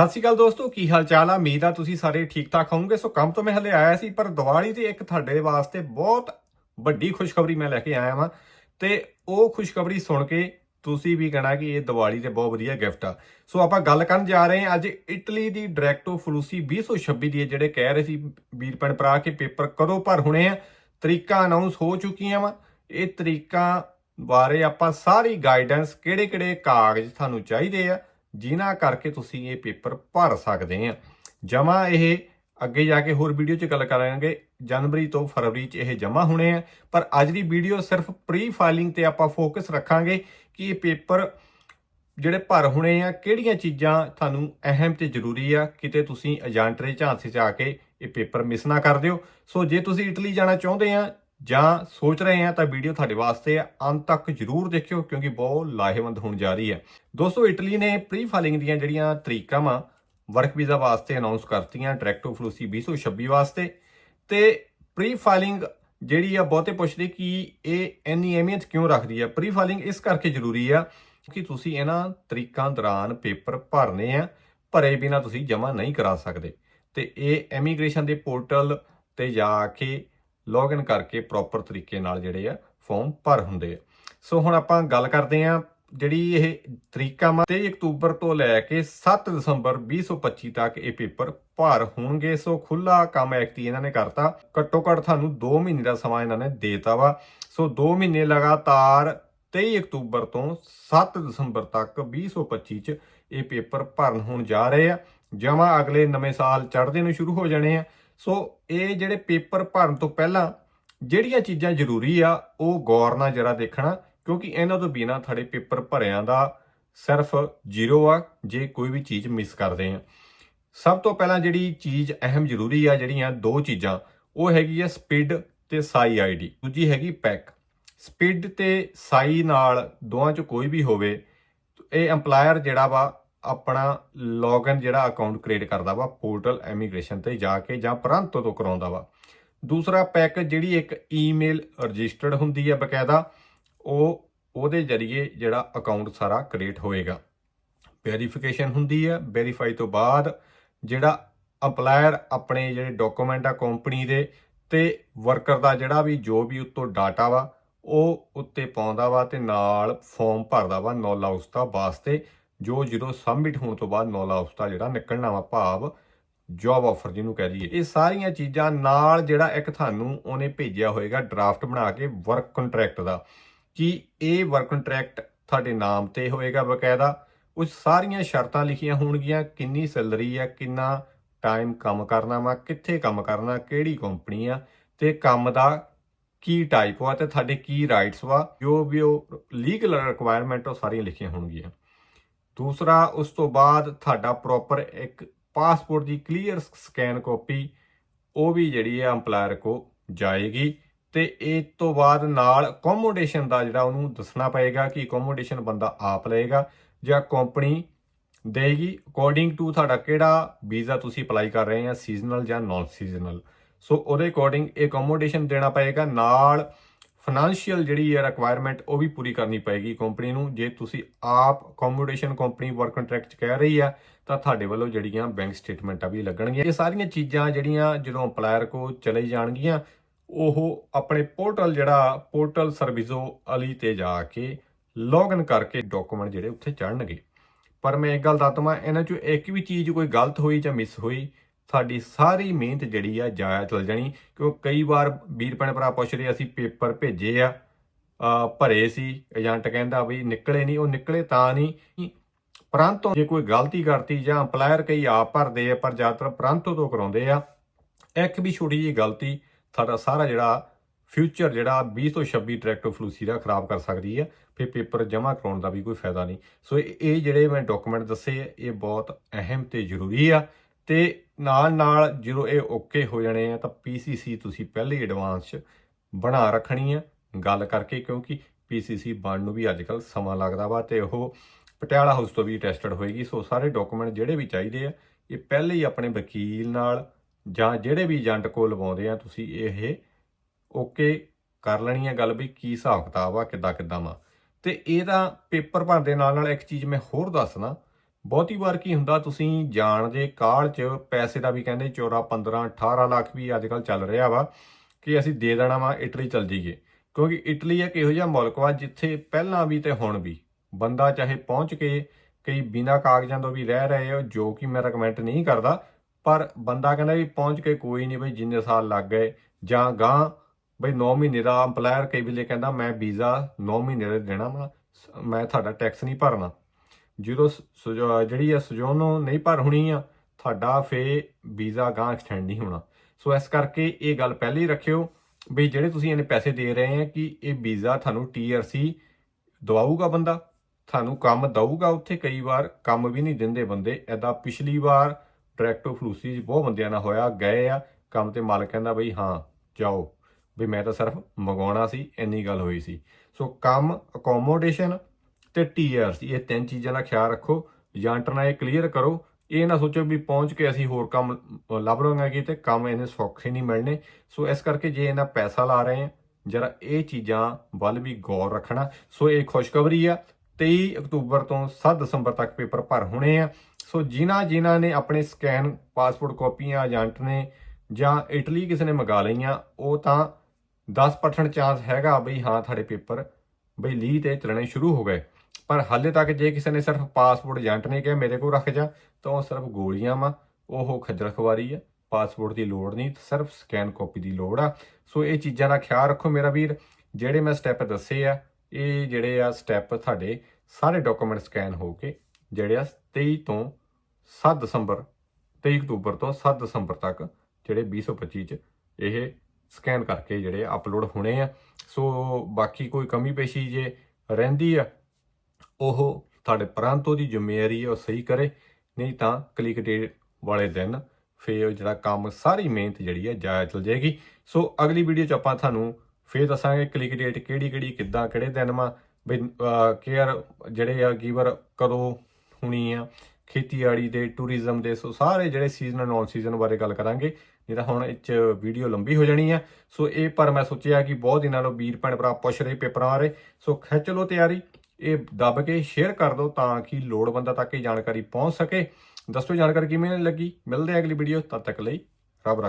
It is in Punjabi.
ਸਤਿ ਸ਼੍ਰੀ ਅਕਾਲ ਦੋਸਤੋ, ਕੀ ਹਾਲ ਚਾਲ ਆ? ਉਮੀਦ ਆ ਤੁਸੀਂ ਸਾਰੇ ਠੀਕ ਠਾਕ ਹੋਵੋਗੇ। ਸੋ ਕੰਮ ਤੋਂ ਮੈਂ ਹਲੇ ਆਇਆ ਸੀ, ਪਰ ਦੀਵਾਲੀ ਤੇ ਇੱਕ ਤੁਹਾਡੇ ਵਾਸਤੇ ਬਹੁਤ ਵੱਡੀ ਖੁਸ਼ਖਬਰੀ ਮੈਂ ਲੈ ਕੇ ਆਇਆ ਵਾਂ। ਤੇ ਉਹ ਖੁਸ਼ਖਬਰੀ ਸੁਣ ਕੇ ਤੁਸੀਂ ਵੀ ਕਹਣਾ ਕਿ ਇਹ ਦੀਵਾਲੀ ਤੇ ਬਹੁਤ ਵਧੀਆ ਗਿਫਟ ਆ। ਸੋ ਆਪਾਂ ਗੱਲ ਕਰਨ ਜਾ ਰਹੇ ਹਾਂ, ਅੱਜ ਇਟਲੀ ਦੀ ਡਾਇਰੈਕਟੋ ਫਲੂਸੀ 2026 ਦੀ ਜਿਹੜੇ ਕਹਿ ਰਹੇ ਸੀ ਵੀਰ ਭੈਣ ਭਰਾ ਕਿ ਪੇਪਰ ਕਦੋਂ ਭਰ ਹੋਣੇ ਆ, ਤਰੀਕਾ ਅਨਾਉਂਸ ਹੋ ਚੁੱਕੀਆਂ ਵਾ। ਇਹ ਤਰੀਕਾ ਬਾਰੇ ਆਪਾਂ ਸਾਰੀ ਗਾਈਡੈਂਸ ਕਿਹੜੇ-ਕਿਹੜੇ ਕਾਗਜ਼ ਤੁਹਾਨੂੰ ਚਾਹੀਦੇ ਆ ਜਿਨ੍ਹਾਂ ਕਰਕੇ ਤੁਸੀਂ ਇਹ ਪੇਪਰ ਭਰ ਸਕਦੇ ਆ। ਜਮਾ ਇਹ ਅੱਗੇ ਜਾ ਕੇ ਹੋਰ ਵੀਡੀਓ 'ਚ ਗੱਲ ਕਰਾਂਗੇ। ਜਨਵਰੀ ਤੋਂ ਫਰਵਰੀ 'ਚ ਇਹ ਜਮਾ ਹੋਣੇ ਆ। ਪਰ ਅੱਜ ਦੀ ਵੀਡੀਓ ਸਿਰਫ ਪ੍ਰੀ ਫਾਈਲਿੰਗ ਤੇ ਆਪਾਂ ਫੋਕਸ ਰੱਖਾਂਗੇ ਕਿ ਇਹ ਪੇਪਰ ਜਿਹੜੇ ਭਰ ਹੋਣੇ ਆ, ਕਿਹੜੀਆਂ ਚੀਜ਼ਾਂ ਤੁਹਾਨੂੰ ਅਹਿਮ ਤੇ ਜ਼ਰੂਰੀ ਆ, ਕਿਤੇ ਤੁਸੀਂ ਏਜੰਟਰੇ ਝਾਂਸੇ 'ਚ ਆ ਕੇ ਇਹ ਪੇਪਰ ਮਿਸ ਨਾ ਕਰ ਦਿਓ। ਸੋ ਜੇ ਤੁਸੀਂ ਇਟਲੀ ਜਾਣਾ ਚਾਹੁੰਦੇ ਆ ਜਾਂ ਸੋਚ ਰਹੇ ਆ ਤਾਂ ਵੀਡੀਓ ਤੁਹਾਡੇ ਵਾਸਤੇ ਆ ਅੰਤ ਤੱਕ ਜ਼ਰੂਰ ਦੇਖਿਓ ਕਿਉਂਕਿ ਬਹੁਤ ਲਾਹੇਵੰਦ ਹੋਣ ਜਾ ਰਹੀ ਹੈ। ਦੋਸਤੋ, ਇਟਲੀ ਨੇ ਪ੍ਰੀ ਫਾਈਲਿੰਗ ਦੀਆਂ ਜਿਹੜੀਆਂ ਤਰੀਕਾਂ ਵਾ ਵਰਕ ਵੀਜ਼ਾ ਵਾਸਤੇ ਅਨਾਉਂਸ ਕਰਤੀਆਂ ਡਾਇਰੈਕਟੋ ਫਲੂਸੀ 2026 ਵਾਸਤੇ, ਤੇ ਪ੍ਰੀ ਫਾਈਲਿੰਗ ਜਿਹੜੀ ਆ ਬਹੁਤੇ ਪੁੱਛਦੇ ਕਿ ਇਹ ਇੰਨੀ ਅਹਿਮੀਅਤ ਕਿਉਂ ਰੱਖਦੀ ਹੈ ਪ੍ਰੀ ਫਾਈਲਿੰਗ ਇਸ ਕਰਕੇ ਜ਼ਰੂਰੀ ਆ ਕਿ ਤੁਸੀਂ ਇਹਨਾਂ ਤਰੀਕਾਂ ਦੌਰਾਨ ਪੇਪਰ ਭਰਨੇ ਆ, ਭਰੇ ਬਿਨਾ ਤੁਸੀਂ ਜਮ੍ਹਾਂ ਨਹੀਂ ਕਰਾ ਸਕਦੇ। ਤੇ ਇਹ ਇਮੀਗ੍ਰੇਸ਼ਨ ਦੇ ਪੋਰਟਲ ਤੇ ਜਾ ਕੇ ਲੌਗਇਨ ਕਰਕੇ ਪ੍ਰੋਪਰ ਤਰੀਕੇ ਨਾਲ ਜਿਹੜੇ ਆ ਫਾਰਮ ਭਰ ਹੁੰਦੇ ਆ। ਸੋ ਹੁਣ ਆਪਾਂ ਗੱਲ ਕਰਦੇ ਆ ਜਿਹੜੀ ਇਹ ਤਰੀਕਾ ਵਾ 23 ਅਕਤੂਬਰ ਤੋਂ ਲੈ ਕੇ 7 ਦਸੰਬਰ 2025 ਤੱਕ ਇਹ ਪੇਪਰ ਭਰ ਹੋਣਗੇ। ਸੋ ਖੁੱਲਾ ਕੰਮ ਐਕਟੀ ਇਹਨਾਂ ਨੇ ਕਰਤਾ। ਘੱਟੋ ਘੱਟ ਤੁਹਾਨੂੰ 2 ਮਹੀਨੇ ਦਾ ਸਮਾਂ ਇਹਨਾਂ ਨੇ ਦੇਤਾ ਵਾ। ਸੋ 2 ਮਹੀਨੇ ਲਗਾਤਾਰ 23 ਅਕਤੂਬਰ ਤੋਂ 7 ਦਸੰਬਰ ਤੱਕ 2025 ਚ ਇਹ ਪੇਪਰ ਭਰਨ ਹੋਣ ਜਾ ਰਹੇ ਆ। ਜਮਾ ਅਗਲੇ ਨਵੇਂ ਸਾਲ ਚੜ੍ਹਦੇ ਨੂੰ ਸ਼ੁਰੂ ਹੋ ਜਾਣੇ ਆ। ਸੋ ਇਹ ਜਿਹੜੇ ਪੇਪਰ ਭਰਨ ਤੋਂ ਪਹਿਲਾਂ ਜਿਹੜੀਆਂ ਚੀਜ਼ਾਂ ਜ਼ਰੂਰੀ ਆ, ਉਹ ਗੌਰ ਨਾਲ ਜਰਾ ਦੇਖਣਾ, ਕਿਉਂਕਿ ਇਹਨਾਂ ਤੋਂ ਬਿਨਾ ਤੁਹਾਡੇ ਪੇਪਰ ਭਰਿਆਂ ਦਾ ਸਿਰਫ ਜ਼ੀਰੋ ਆ, ਜੇ ਕੋਈ ਵੀ ਚੀਜ਼ ਮਿਸ ਕਰਦੇ ਆ। ਸਭ ਤੋਂ ਪਹਿਲਾਂ ਜਿਹੜੀ ਚੀਜ਼ ਅਹਿਮ ਜ਼ਰੂਰੀ ਆ, ਜਿਹੜੀਆਂ ਦੋ ਚੀਜ਼ਾਂ, ਉਹ ਹੈਗੀ ਆ ਸਪਿਡ ਤੇ ਸਾਈ ਆਈਡੀ ਦੂਜੀ ਹੈਗੀ ਪੈਕ। ਸਪਿਡ ਤੇ ਸਾਈ ਨਾਲ ਦੋਵਾਂ ਚ ਕੋਈ ਵੀ ਹੋਵੇ, ਇਹ EMPLOYER ਜਿਹੜਾ ਵਾ ਆਪਣਾ ਲੌਗਇਨ ਜਿਹੜਾ ਅਕਾਊਂਟ ਕ੍ਰੀਏਟ ਕਰਦਾ ਵਾ ਪੋਰਟਲ ਇਮੀਗ੍ਰੇਸ਼ਨ ਤੇ ਜਾ ਕੇ ਜਾਂ ਪ੍ਰਾਂਤੋ ਤੋਂ ਕਰਾਉਂਦਾ ਵਾ। ਦੂਸਰਾ ਪੈਕੇਜ ਜਿਹੜੀ ਇੱਕ ਈਮੇਲ ਰਜਿਸਟਰਡ ਹੁੰਦੀ ਹੈ ਬਕਾਇਦਾ, ਉਹ ਉਹਦੇ ਜ਼ਰੀਏ ਜਿਹੜਾ ਅਕਾਊਂਟ ਸਾਰਾ ਕ੍ਰੀਏਟ ਹੋਏਗਾ। ਵੈਰੀਫਿਕੇਸ਼ਨ ਹੁੰਦੀ ਹੈ ਵੈਰੀਫਾਈ ਤੋਂ ਬਾਅਦ ਜਿਹੜਾ ਅਪਲਾਇਰ ਆਪਣੇ ਜਿਹੜੇ ਡਾਕੂਮੈਂਟ ਆ ਕੰਪਨੀ ਦੇ ਤੇ ਵਰਕਰ ਦਾ ਜਿਹੜਾ ਵੀ ਜੋ ਵੀ ਉੱਤੋਂ ਡਾਟਾ ਵਾ, ਉਹ ਉੱਤੇ ਪਾਉਂਦਾ ਵਾ ਤੇ ਨਾਲ ਫਾਰਮ ਭਰਦਾ ਵਾ ਨੌਲ ਹਾਊਸ ਦਾ ਵਾਸਤੇ ਜੋ ਜਦੋਂ ਸਬਮਿਟ ਹੋਣ ਤੋਂ ਬਾਅਦ ਨੌਲਾ ਹਾਊਸ ਜਿਹੜਾ ਨਿਕਲਣਾ ਵਾ ਭਾਵ ਜੌਬ ਆਫਰ ਜਿਹਨੂੰ ਕਹਿ ਲਈਏ ਇਹ ਸਾਰੀਆਂ ਚੀਜ਼ਾਂ ਨਾਲ ਜਿਹੜਾ ਇੱਕ ਤੁਹਾਨੂੰ ਉਹਨੇ ਭੇਜਿਆ ਹੋਏਗਾ ਡਰਾਫਟ ਬਣਾ ਕੇ ਵਰਕ ਕੰਟਰੈਕਟ ਦਾ। ਕਿ ਇਹ ਵਰਕ ਕੰਟਰੈਕਟ ਤੁਹਾਡੇ ਨਾਮ ਤੇ ਹੋਏਗਾ ਬਕਾਇਦਾ? ਉਹ ਸਾਰੀਆਂ ਸ਼ਰਤਾਂ ਲਿਖੀਆਂ ਹੋਣਗੀਆਂ, ਕਿੰਨੀ ਸੈਲਰੀ ਆ, ਕਿੰਨਾ ਟਾਈਮ ਕੰਮ ਕਰਨਾ ਵਾ, ਕਿੱਥੇ ਕੰਮ ਕਰਨਾ, ਕਿਹੜੀ ਕੰਪਨੀ ਆ, ਤੇ ਕੰਮ ਦਾ ਕੀ ਟਾਈਪ ਵਾ, ਤੇ ਤੁਹਾਡੇ ਕੀ ਰਾਈਟਸ ਵਾ, ਜੋ ਵੀ ਉਹ ਲੀਗਲ ਰਿਕੁਆਇਰਮੈਂਟ ਉਹ ਸਾਰੀਆਂ ਲਿਖੀਆਂ ਹੋਣਗੀਆਂ। ਦੂਸਰਾ, ਉਸ ਤੋਂ ਬਾਅਦ ਤੁਹਾਡਾ ਪ੍ਰੋਪਰ ਇੱਕ ਪਾਸਪੋਰਟ ਦੀ ਕਲੀਅਰ ਸਕੈਨ ਕਾਪੀ ਉਹ ਵੀ ਜਿਹੜੀ ਹੈ EMPLOYER ਕੋ ਜਾਏਗੀ ਤੇ ਇਸ ਤੋਂ ਬਾਅਦ ਨਾਲ ਅਕੋਮੋਡੇਸ਼ਨ ਦਾ ਜਿਹੜਾ ਉਹਨੂੰ ਦੱਸਣਾ ਪਏਗਾ ਕਿ ਅਕੋਮੋਡੇਸ਼ਨ ਬੰਦਾ ਆਪ ਲਏਗਾ ਜਾਂ ਕੰਪਨੀ ਦੇਗੀ ਅਕੋਰਡਿੰਗ ਟੂ ਤੁਹਾਡਾ ਕਿਹੜਾ ਵੀਜ਼ਾ ਤੁਸੀਂ ਅਪਲਾਈ ਕਰ ਰਹੇ ਆ ਸੀਜ਼ਨਲ ਜਾਂ ਨਾਨ ਸੀਜ਼ਨਲ ਸੋ ਉਹਦੇ ਅਕੋਰਡਿੰਗ ਇਹ ਅਕੋਮੋਡੇਸ਼ਨ ਦੇਣਾ ਪਏਗਾ, ਨਾਲ ਫਾਈਨੈਂਸ਼ੀਅਲ ਜਿਹੜੀ ਹੈ ਰਿਕੁਆਇਰਮੈਂਟ ਉਹ ਵੀ ਪੂਰੀ ਕਰਨੀ ਪਏਗੀ ਕੰਪਨੀ ਨੂੰ। ਜੇ ਤੁਸੀਂ ਆਪ ਅਕੋਮੋਡੇਸ਼ਨ ਕੰਪਨੀ ਵਰਕ ਕੰਟਰੈਕਟ ਚ ਕਹਿ ਰਹੀ ਆ, ਤਾਂ ਤੁਹਾਡੇ ਵੱਲੋਂ ਜਿਹੜੀਆਂ ਬੈਂਕ ਸਟੇਟਮੈਂਟਾਂ ਵੀ ਲੱਗਣਗੀਆਂ। ਇਹ ਸਾਰੀਆਂ ਚੀਜ਼ਾਂ ਜਿਹੜੀਆਂ ਜਦੋਂ ਅਪਲਾਇਰ ਕੋ ਚਲੇ ਜਾਣਗੀਆਂ, ਉਹ ਆਪਣੇ ਪੋਰਟਲ ਜਿਹੜਾ ਪੋਰਟਲ ਸਰਵਿਸੋ ਅਲੀ ਤੇ ਜਾ ਕੇ ਲੌਗਇਨ ਕਰਕੇ ਡਾਕੂਮੈਂਟ ਜਿਹੜੇ ਉੱਥੇ ਚੜਨਗੇ ਪਰ ਮੈਂ ਇੱਕ ਗੱਲ ਦੱਸ ਦੱਸਦਾ ਇਹਨਾਂ ਚੋਂ ਇੱਕ ਵੀ ਚੀਜ਼ ਕੋਈ ਗਲਤ ਹੋਈ ਜਾਂ ਮਿਸ ਹੋਈ ਸਾਡੀ ਸਾਰੀ ਮਿਹਨਤ ਜਿਹੜੀ ਆ ਜਾਇਆ ਚਲ ਜਾਣੀ ਕਿਉਂ ਕਈ ਵਾਰ ਵੀਰ ਭੈਣ ਭਰਾ ਪੁੱਛਦੇ ਅਸੀਂ ਪੇਪਰ ਭੇਜੇ ਆ ਭਰੇ ਸੀ ਏਜੰਟ ਕਹਿੰਦਾ ਵੀ ਨਿਕਲੇ ਨਹੀਂ ਉਹ ਨਿਕਲੇ ਤਾਂ ਨਹੀਂ ਪਰੰਤੋਂ ਜੇ ਕੋਈ ਗਲਤੀ ਕਰਤੀ ਜਾਂ ਅਪਲਾਇਰ ਕਈ ਆਪ ਭਰਦੇ ਆ ਪਰ ਜ਼ਿਆਦਾਤਰ ਪਰੰਤੋਂ ਤੋਂ ਕਰਾਉਂਦੇ ਆ। ਇੱਕ ਵੀ ਛੋਟੀ ਜਿਹੀ ਗਲਤੀ ਸਾਡਾ ਸਾਰਾ ਜਿਹੜਾ ਫਿਊਚਰ ਜਿਹੜਾ 20 ਤੋਂ 26 ਟਰੈਕਟਰ ਫਲੂਸੀ ਦਾ ਖਰਾਬ ਕਰ ਸਕਦੀ ਹੈ ਫਿਰ ਪੇਪਰ ਜਮ੍ਹਾਂ ਕਰਾਉਣ ਦਾ ਵੀ ਕੋਈ ਫਾਇਦਾ ਨਹੀਂ। ਸੋ ਇਹ ਜਿਹੜੇ ਮੈਂ ਡਾਕੂਮੈਂਟ ਦੱਸੇ ਆ, ਇਹ ਬਹੁਤ ਅਹਿਮ ਤੇ ਜ਼ਰੂਰੀ ਆ। ਤੇ ਨਾਲ ਨਾਲ ਜਦੋਂ ਇਹ ਓਕੇ ਹੋ ਜਾਣੇ ਆ, ਤਾਂ ਪੀਸੀਸੀ ਤੁਸੀਂ ਪਹਿਲੇ ਐਡਵਾਂਸ ਚ ਬਣਾ ਰੱਖਣੀ ਆ। ਗੱਲ ਕਰਕੇ ਕਿਉਂਕਿ ਪੀਸੀਸੀ ਬਣ ਨੂੰ ਵੀ ਅੱਜਕੱਲ ਸਮਾਂ ਲੱਗਦਾ ਵਾ ਤੇ ਉਹ ਪਟਿਆਲਾ ਹਾਊਸ ਤੋਂ ਵੀ ਟੈਸਟਡ ਹੋਏਗੀ। ਸੋ ਸਾਰੇ ਡਾਕੂਮੈਂਟ ਜਿਹੜੇ ਵੀ ਚਾਹੀਦੇ ਆ, ਇਹ ਪਹਿਲੇ ਹੀ ਆਪਣੇ ਵਕੀਲ ਨਾਲ ਜਾਂ ਜਿਹੜੇ ਵੀ ਏਜੰਟ ਕੋਲ ਲਵਾਉਂਦੇ ਆ, ਤੁਸੀਂ ਇਹ ਓਕੇ ਕਰ ਲੈਣੀ ਹੈ ਗੱਲ ਵੀ ਕੀ ਹਿਸਾਬ ਕਿਤਾਬ ਆ ਕਿੱਦਾਂ ਕਿੱਦਾਂ ਵਾ। ਤੇ ਇਹਦਾ ਪੇਪਰ ਭਰਨ ਦੇ ਨਾਲ ਨਾਲ ਇੱਕ ਚੀਜ਼ ਮੈਂ ਹੋਰ ਦੱਸਣਾ ਬਹੁਤੀ ਵਾਰ ਕੀ ਹੁੰਦਾ, ਤੁਸੀਂ ਜਾਣ ਦੇ ਕਾਲ 'ਚ ਪੈਸੇ ਦਾ ਵੀ ਕਹਿੰਦੇ ਚੋਰਾ 15 18 ਲੱਖ ਵੀ ਅੱਜ ਕੱਲ ਚੱਲ ਰਿਹਾ ਵਾ ਕਿ ਅਸੀਂ ਦੇ ਦੇਣਾ ਵਾ, ਇਟਲੀ ਚਲ ਜਾਈਏ। ਕਿਉਂਕਿ ਇਟਲੀ ਇੱਕ ਇਹੋ ਜਿਹਾ ਮੁਲਕ ਵਾ ਜਿੱਥੇ ਪਹਿਲਾਂ ਵੀ ਤੇ ਹੁਣ ਵੀ ਬੰਦਾ ਚਾਹੇ ਪਹੁੰਚ ਕੇ ਕਈ ਬਿਨਾਂ ਕਾਗਜ਼ਾਂ ਤੋਂ ਵੀ ਰਹਿ ਰਹੇ ਹੋ ਜੋ ਕਿ ਮੈਂ ਰეკਮੈਂਡ ਨਹੀਂ ਕਰਦਾ, ਪਰ ਬੰਦਾ ਕਹਿੰਦਾ ਵੀ ਪਹੁੰਚ ਕੇ ਕੋਈ ਨਹੀਂ ਬਈ ਜਿੰਨੇ ਸਾਲ ਲੱਗ ਗਏ ਜਾਂ ਗਾਂ ਬਈ 9 ਮਹੀਨੇ ਦਾ ਅੰਪਲਾਇਰ ਕਈ ਵੇਲੇ ਕਹਿੰਦਾ ਮੈਂ ਵੀਜ਼ਾ 9 ਮਹੀਨੇ ਦਾ ਦੇਣਾ ਵਾ, ਮੈਂ ਤੁਹਾਡਾ ਟੈਕਸ ਨਹੀਂ ਭਰਨਾ। ਜਦੋਂ ਸ- ਸੁਜੋ- ਜਿਹੜੀ ਆ ਸਜੋਨੋ ਨਹੀਂ ਭਰ ਹੋਣੀ ਆ, ਤੁਹਾਡਾ ਫੇ ਵੀਜ਼ਾ ਗਾਂ ਐਕਸਟੈਂਡ ਨਹੀਂ ਹੋਣਾ। ਸੋ ਇਸ ਕਰਕੇ ਇਹ ਗੱਲ ਪਹਿਲੇ ਹੀ ਰੱਖਿਓ ਵੀ ਜਿਹੜੇ ਤੁਸੀਂ ਇਹਨੇ ਪੈਸੇ ਦੇ ਰਹੇ ਆ ਕਿ ਇਹ ਵੀਜ਼ਾ ਤੁਹਾਨੂੰ ਟੀਆਰਸੀ ਦਵਾਊਗਾ ਬੰਦਾ, ਤੁਹਾਨੂੰ ਕੰਮ ਦਊਗਾ ਉੱਥੇ ਕਈ ਵਾਰ, ਕੰਮ ਵੀ ਨਹੀਂ ਦਿੰਦੇ ਬੰਦੇ। ਐਦਾਂ ਪਿਛਲੀ ਵਾਰ ਡਾਇਰੈਕਟੋ ਫਲੂਸੀ 'ਚ ਬਹੁਤ ਬੰਦਿਆਂ ਨਾਲ ਹੋਇਆ, ਗਏ ਆ, ਕੰਮ ਤੇ ਮਾਲਕ ਕਹਿੰਦਾ ਬਈ ਹਾਂ, ਜਾਓ। ਵੀ ਮੈਂ ਤਾਂ ਸਿਰਫ ਮੰਗਾਉਣਾ ਸੀ, ਇੰਨੀ ਗੱਲ ਹੋਈ ਸੀ। ਸੋ ਕੰਮ ਅਕੋਮੋਡੇਸ਼ਨ ਤੇ ਟੀਆਰਸੀ ਇਹ ਤਿੰਨ ਚੀਜ਼ਾਂ ਦਾ ਖਿਆਲ ਰੱਖੋ, ਏਜੰਟ ਨਾਲ ਇਹ ਕਲੀਅਰ ਕਰੋ। ਇਹ ਨਾ ਸੋਚੋ ਵੀ ਪਹੁੰਚ ਕੇ ਅਸੀਂ ਹੋਰ ਕੰਮ ਲੱਭ ਲਵਾਂਗੇ ਤੇ ਕੰਮ ਇਹਨੇ ਸੌਖੇ ਨਹੀਂ ਮਿਲਣੇ। ਸੋ ਇਸ ਕਰਕੇ ਜੇ ਇਹਨਾਂ ਪੈਸਾ ਲਾ ਰਹੇ ਆ, ਜਰਾ ਇਹ ਚੀਜ਼ਾਂ ਵੱਲ ਵੀ ਗੌਰ ਰੱਖਣਾ। ਸੋ ਇਹ ਖੁਸ਼ਖਬਰੀ ਆ 23 ਅਕਤੂਬਰ ਤੋਂ 7 ਦਸੰਬਰ ਤੱਕ ਪੇਪਰ ਭਰ ਹੋਣੇ ਆ। ਸੋ ਜਿਨ੍ਹਾਂ ਜਿਨ੍ਹਾਂ ਨੇ ਆਪਣੇ ਸਕੈਨ ਪਾਸਪੋਰਟ ਕਾਪੀਆਂ ਏਜੰਟ ਨੇ ਜਾਂ ਇਟਲੀ ਕਿਸੇ ਨੇ ਮੰਗਾ ਲਈਆਂ, ਉਹ ਤਾਂ 10% ਚਾਂਸ ਹੈਗਾ ਬਈ ਹਾਂ, ਤੁਹਾਡੇ ਪੇਪਰ ਬਈ ਲੀਹ ਤੇ ਚੱਲਣੇ ਸ਼ੁਰੂ ਹੋ ਗਏ। ਪਰ ਹਾਲੇ ਤੱਕ ਜੇ ਕਿਸੇ ਨੇ ਸਿਰਫ ਪਾਸਪੋਰਟ ਏਜੰਟ ਨੇ ਕਿਹਾ ਮੇਰੇ ਕੋਲ ਰੱਖ ਜਾ, ਤਾਂ ਉਹ ਸਿਰਫ ਗੋਲੀਆਂ ਵਾ। ਉਹ ਖੱਜਲ ਖਵਾਰੀ ਆ। ਪਾਸਪੋਰਟ ਦੀ ਲੋੜ ਨਹੀਂ, ਸਿਰਫ ਸਕੈਨ ਕਾਪੀ ਦੀ ਲੋੜ ਆ। ਸੋ ਇਹ ਚੀਜ਼ਾਂ ਦਾ ਖਿਆਲ ਰੱਖੋ ਮੇਰਾ ਵੀਰ। ਜਿਹੜੇ ਮੈਂ ਸਟੈਪ ਦੱਸੇ ਆ, ਇਹ ਜਿਹੜੇ ਆ ਸਟੈਪ ਤੁਹਾਡੇ ਸਾਰੇ ਡਾਕੂਮੈਂਟ ਸਕੈਨ ਹੋ ਕੇ ਜਿਹੜੇ ਆ 23 ਤੋਂ 7 ਦਸੰਬਰ 23 ਅਕਤੂਬਰ ਤੋਂ 7 ਦਸੰਬਰ ਤੱਕ ਜਿਹੜੇ 2025 ਚ ਇਹ ਸਕੈਨ ਕਰਕੇ ਜਿਹੜੇ ਅਪਲੋਡ ਹੋਣੇ ਆ। ਸੋ ਬਾਕੀ ਕੋਈ ਕਮੀ ਪੇਸ਼ੀ ਜੇ ਰਹਿੰਦੀ ਆ ਉਹ ਤੁਹਾਡੇ ਪ੍ਰਾਂਤੋ ਦੀ ਜ਼ਿੰਮੇਵਾਰੀ ਹੈ, ਉਹ ਸਹੀ ਕਰੇ। ਨਹੀਂ ਤਾਂ ਕਲਿੱਕ ਡੇਟ ਵਾਲੇ ਦਿਨ ਫੇਰ ਉਹ ਜਿਹੜਾ ਕੰਮ, ਸਾਰੀ ਮਿਹਨਤ ਜਿਹੜੀ ਹੈ ਜਾਇਆ ਚਲ ਜਾਏਗੀ। ਸੋ ਅਗਲੀ ਵੀਡੀਓ ਚ ਆਪਾਂ ਤੁਹਾਨੂੰ ਫੇਰ ਦੱਸਾਂਗੇ ਕਲਿੱਕ ਡੇਟ ਕਿਹੜੀ ਕਿਹੜੀ, ਕਿੱਦਾਂ, ਕਿਹੜੇ ਦਿਨ ਮਾ ਵੀ ਕੇਅਰ ਜਿਹੜੇ ਆ, ਗੀਵਰ ਕਦੋਂ ਹੋਣੀ ਆ, ਖੇਤੀਬਾੜੀ ਦੇ, ਟੂਰਿਜ਼ਮ ਦੇ, ਸੋ ਸਾਰੇ ਜਿਹੜੇ ਸੀਜ਼ਨ ਨੌਨ ਸੀਜ਼ਨ ਬਾਰੇ ਗੱਲ ਕਰਾਂਗੇ। ਨਹੀਂ ਤਾਂ ਹੁਣ ਇਹ ਚ ਵੀਡੀਓ ਲੰਬੀ ਹੋ ਜਾਣੀ ਆ। ਸੋ ਇਹ ਪਰ ਮੈਂ ਸੋਚਿਆ ਕਿ ਬਹੁਤ ਦਿਨਾਂ ਤੋਂ ਵੀਰ ਭੈਣ ਭਰਾ ਪੁੱਛ ਰਹੇ, ਪੇਪਰਾਂ ਬਾਰੇ। ਸੋ ਖਿੱਚ ਲਓ ਤਿਆਰੀ। ਇਹ ਦੱਬ ਕੇ ਸ਼ੇਅਰ ਕਰ ਦਿਓ ਤਾਂ ਕਿ ਲੋੜਵੰਦਾਂ ਤੱਕ ਇਹ ਜਾਣਕਾਰੀ ਪਹੁੰਚ ਸਕੇ। ਦੱਸੋ ਜਾਣਕਾਰੀ ਕਿਵੇਂ ਲੱਗੀ? ਮਿਲਦੇ ਆ ਅਗਲੀ ਵੀਡੀਓ ਤਦ ਤੱਕ ਲਈ। ਰੱਬ ਰੱਖ।